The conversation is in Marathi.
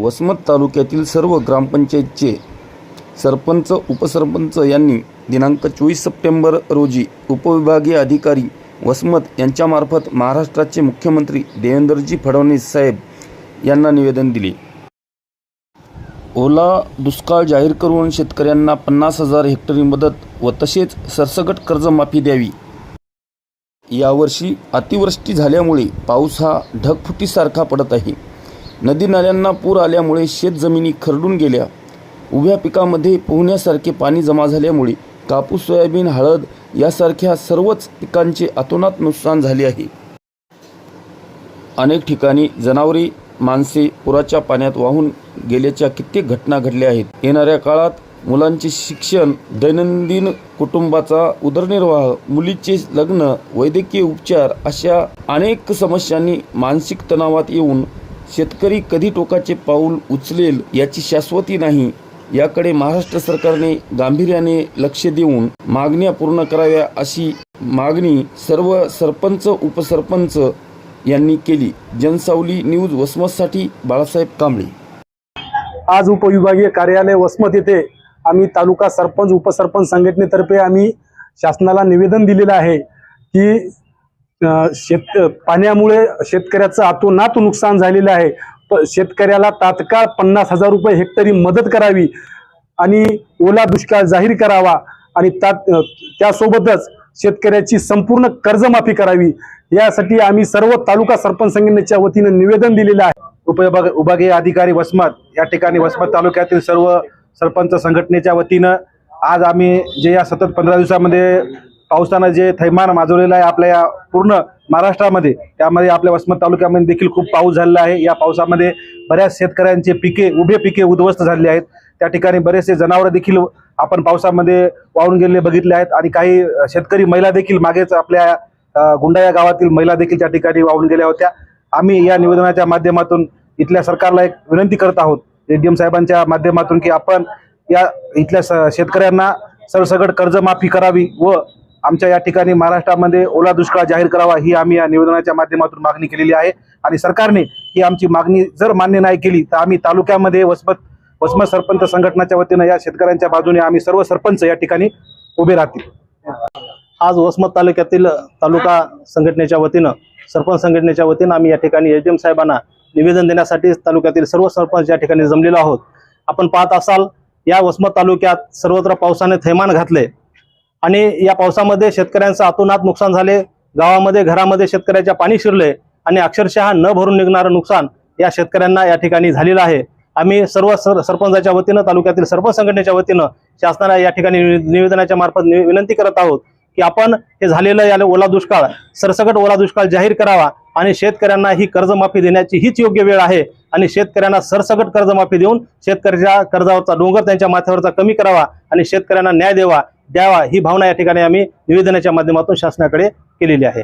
वसमत तालुक्यातील सर्व ग्रामपंचायतचे सरपंच उपसरपंच यांनी दिनांक चोवीस सप्टेंबर रोजी उपविभागीय अधिकारी वसमत यांच्यामार्फत महाराष्ट्राचे मुख्यमंत्री देवेंद्रजी फडणवीस साहेब यांना निवेदन दिले. ओला दुष्काळ जाहीर करून शेतकऱ्यांना पन्नास हजार हेक्टरी मदत व तसेच सरसकट कर्जमाफी द्यावी. यावर्षी अतिवृष्टी झाल्यामुळे पाऊस हा ढगफुटीसारखा पडत आहे. नदी नाल्यांना पूर आल्यामुळे शेतजमिनी खरडून गेल्या. उभ्या पिकामध्ये पोहण्यासारखे पाणी जमा झाल्यामुळे कापूस सोयाबीन हळद यासारख्या सर्वच पिकांचे अतोनात नुकसान झाले आहे. अनेक ठिकाणी जनावरे माणसे पुराच्या पाण्यात वाहून गेल्याच्या कित्येक घटना घडल्या आहेत. येणाऱ्या काळात मुलांचे शिक्षण दैनंदिन कुटुंबाचा उदरनिर्वाह मुलीचे लग्न वैद्यकीय उपचार अशा अनेक समस्यांनी मानसिक तणावात येऊन शेतकरी कधी टोकाचे पाऊल उचलेल याची शाश्वती नाही याकडे महाराष्ट्र सरकारने गांभीर्याने लक्ष देऊन मागण्या पूर्ण कराव्या अशी मागणी सर्व सरपंच उपसरपंच यांनी केली. जनसावली न्यूज वसमतसाठी बाळासाहेब कांबळे. आज उपविभागीय कार्यालय वसमत येथे आम्ही तालुका सरपंच उपसरपंच संघटनेतर्फे आम्ही शासनाला निवेदन दिलेलं आहे की शेत पाण्यामुळे शेतकऱ्याचं अतोनात नुकसान झालेलं आहे. प- शेतकऱ्याला तात्काळ पन्नास हजार रुपये हेक्टरी मदत करावी आणि ओला दुष्काळ जाहीर करावा आणि तात त्यासोबतच शेतकऱ्याची संपूर्ण कर्जमाफी करावी. यासाठी आम्ही सर्व तालुका सरपंच संघटनेच्या वतीनं निवेदन दिलेलं आहे. उपविभाग विभागीय अधिकारी वसमत या ठिकाणी वसमत तालुक्यातील सर्व सरपंच संघटनेच्या वतीनं आज आम्ही जे या सतत पंधरा दिवसामध्ये पावसानं जे थैमान माजवलेलं आहे आपल्या या पूर्ण महाराष्ट्रामध्ये त्यामध्ये आपल्या वसमत तालुक्यामध्ये देखील खूप पाऊस झालेला आहे. या पावसामध्ये बऱ्याच शेतकऱ्यांचे पिके उभे पिके उद्ध्वस्त झालेले आहेत. त्या ठिकाणी बरेचसे जनावरं देखील आपण पावसामध्ये वाहून गेलेले बघितले आहेत. आणि काही शेतकरी महिला देखील मागेच आपल्या गुंडा या गावातील महिला देखील त्या ठिकाणी वाहून गेल्या होत्या. आम्ही या निवेदनाच्या माध्यमातून इथल्या सरकारला एक विनंती करत आहोत एडीएम साहेबांच्या माध्यमातून की आपण या इथल्या स- शेतकऱ्यांना सरसकट कर्जमाफी करावी व आमच्या या ठिकाणी महाराष्ट्रामध्ये ओला दुष्काळ जाहीर करावा ही आम्ही या निवेदनाच्या माध्यमातून मागणी केलेली आहे. आणि सरकारने ही आमची मागणी जर मान्य नाही केली तर आम्ही तालुक्यामध्ये वसमत वसमत सरपंच संघटनाच्या वतीनं या शेतकऱ्यांच्या बाजूने आम्ही सर्व सरपंच या ठिकाणी उभे राहतील. आज वसमत तालुक्यातील तालुका संघटनेच्या वतीनं सरपंच संघटनेच्या वतीनं आम्ही या ठिकाणी एच डी एम साहेबांना निवेदन देण्यासाठी तालुक्यातील सर्व सरपंच या ठिकाणी जमलेलो आहोत. आपण पाहत असाल या वसमत तालुक्यात सर्वत्र पावसाने थैमान घातले आणि या पावसामध्ये शेतकऱ्यांचं अतोनात नुकसान झाले गावामध्ये घरामध्ये शेतकऱ्याच्या पाणी शिरले आणि अक्षरशः न भरून निघणारं नुकसान या शेतकऱ्यांना या ठिकाणी झालेलं आहे. आम्ही सर्व सर सरपंचाच्या वतीनं तालुक्यातील सरपंच संघटनेच्या वतीनं शासनाला या ठिकाणी निवेदनाच्या मार्फत विनंती करत आहोत की आपण हे झालेलं याला ओला दुष्काळ सरसकट ओला दुष्काळ जाहीर करावा आणि शेतकऱ्यांना ही कर्जमाफी देण्याची हीच योग्य वेळ आहे आणि शेतकऱ्यांना सरसकट कर्जमाफी देऊन शेतकऱ्याच्या कर्जावरचा डोंगर त्यांच्या माथ्यावरचा कमी करावा आणि शेतकऱ्यांना न्याय देवा द्यावा ही भावना या ठिकाणी आम्ही निवेदनाच्या माध्यमातून शासनाकडे केलेली आहे.